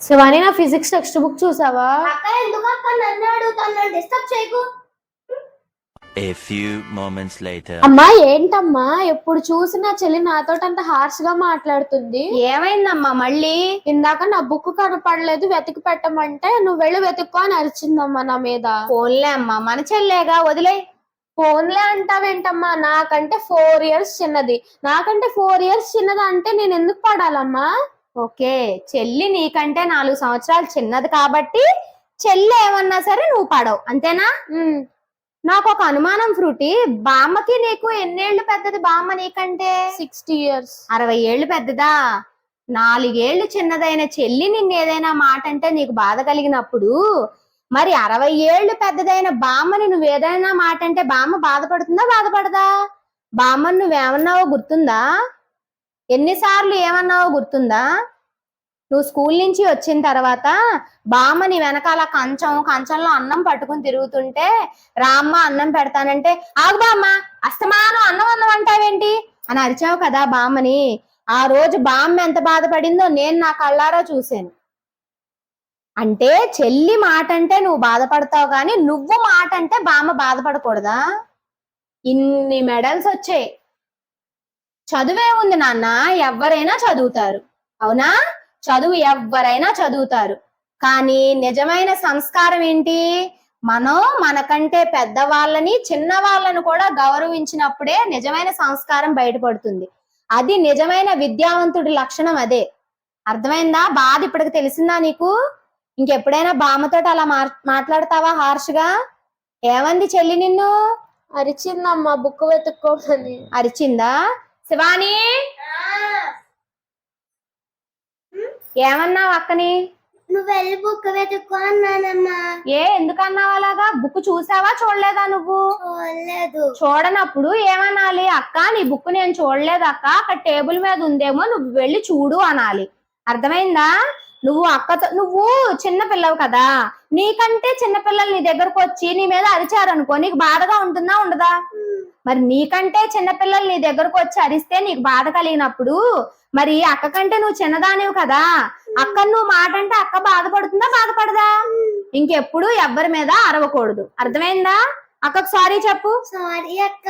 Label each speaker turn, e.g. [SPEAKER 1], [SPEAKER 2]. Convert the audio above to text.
[SPEAKER 1] శివాని నా physics text book చూసావా?
[SPEAKER 2] అక్క ఎందుకు అక్క నన్ను అడుగుతాను డిస్టర్బ్ చేయకు.
[SPEAKER 3] A few moments later.
[SPEAKER 1] అమ్మా ఏంటమ్మా? ఎప్పుడు చూసినా చెల్లి నాతో అంత హార్ష్గా మాట్లాడుతుంది.
[SPEAKER 4] ఏమైందమ్మా మళ్ళీ?
[SPEAKER 1] ఇందాక నా బుక్ కనపడలేదు వెతికి పెట్టమంటే నువ్వు వెళ్ళి వెతుక్కో అని అరిచిందమ్మా నా మీద.
[SPEAKER 4] ఫోన్లే అమ్మా మన చెల్లేగా? వదిలే.
[SPEAKER 1] ఫోన్లే అంటావేంటమ్మా? నాకంటే ఫోర్ ఇయర్స్ చిన్నది. నాకంటే ఫోర్ ఇయర్స్ చిన్నది అంటే నేను ఎందుకు పడాలమ్మా?
[SPEAKER 4] ఓకే చెల్లి నీకంటే నాలుగు సంవత్సరాలు చిన్నది కాబట్టి చెల్లి ఏమన్నా సరే నువ్వు పడవు అంతేనా? నాకు ఒక అనుమానం ఫ్రూటీ బామ్మకి నీకు ఎన్నేళ్ళు పెద్దది బామ్మ నీకంటే?
[SPEAKER 1] Sixty years.
[SPEAKER 4] అరవై ఏళ్ళు పెద్దదా? నాలుగేళ్ళు చిన్నదైన చెల్లి నిన్ను ఏదైనా మాట అంటే నీకు బాధ కలిగినప్పుడు మరి అరవై ఏళ్ళు పెద్దదైన బామ్మని నువ్వు ఏదైనా మాట అంటే బామ్మ బాధపడుతుందా బాధపడదా? బామ్మని నువ్వేమన్నావో గుర్తుందా? ఎన్నిసార్లు ఏమన్నావో గుర్తుందా? నువ్వు స్కూల్ నుంచి వచ్చిన తర్వాత బామ్మ నీ వెనకాల కంచం కంచంలో అన్నం పట్టుకుని తిరుగుతుంటే రామ్మ అన్నం పెడతానంటే ఆగు బామ్మ అస్తమానం అన్నం అన్నం అంటావేంటి? అని అరిచావు కదా బామ్మని. ఆ రోజు బామ్మ ఎంత బాధపడిందో నేను నా కళ్ళారా చూశాను. అంటే చెల్లి మాట అంటే నువ్వు బాధపడతావు కానీ నువ్వు మాట అంటే బామ్మ బాధపడకూడదా? ఇన్ని మెడల్స్ వచ్చాయి. చదువే ఉంది నాన్న ఎవరైనా చదువుతారు. అవునా? చదువు ఎవరైనా చదువుతారు. కానీ నిజమైన సంస్కారం ఏంటి? మనం మనకంటే పెద్దవాళ్ళని చిన్న వాళ్ళని కూడా గౌరవించినప్పుడే నిజమైన సంస్కారం బయటపడుతుంది. అది నిజమైన విద్యావంతుడి లక్షణం అదే. అర్థమైందా? బాధ ఇప్పటికి తెలిసిందా నీకు? ఇంకెప్పుడైనా బామ్మతోటి అలా మాట్లాడతావా హార్ష్గా? ఏమంది చెల్లి నిన్ను?
[SPEAKER 1] అరిచిందమ్మా బుక్ వెతుక్కోమని.
[SPEAKER 4] అరిచిందా? శివాని! ఏమన్నావు అక్కని?
[SPEAKER 2] నువ్వు వెళ్ళి బుక్ వెతుక్కో అన్నానమ్మా.
[SPEAKER 4] ఏ ఎందుకన్నావు అలాగా? బుక్ చూసావా చూడలేదా నువ్వు?
[SPEAKER 2] చూడలేదు.
[SPEAKER 4] చూడనప్పుడు ఏమనాలి? అక్క నీ బుక్ నేను చూడలేదు అక్క. అక్కడ టేబుల్ మీద ఉందేమో నువ్వు వెళ్ళి చూడు అనాలి. అర్థమైందా? నువ్వు అక్కతో నువ్వు చిన్న పిల్లవు కదా. నీకంటే చిన్న పిల్లలు నీ దగ్గరకు వచ్చి నీ మీద అరిచారనుకో నీకు బాధగా ఉంటుందా ఉండదా? మరి నీకంటే చిన్నపిల్లలు నీ దగ్గరకు వచ్చి అరిస్తే నీకు బాధ కలిగినప్పుడు మరి అక్క కంటే నువ్వు చిన్నదానివి కదా అక్క నువ్వు మాట అంటే అక్క బాధపడుతుందా బాధపడదా? ఇంకెప్పుడు ఎవ్వరి మీద అరవకూడదు. అర్థమైందా? అక్కకు సారీ చెప్పు.
[SPEAKER 2] సారీ అక్క.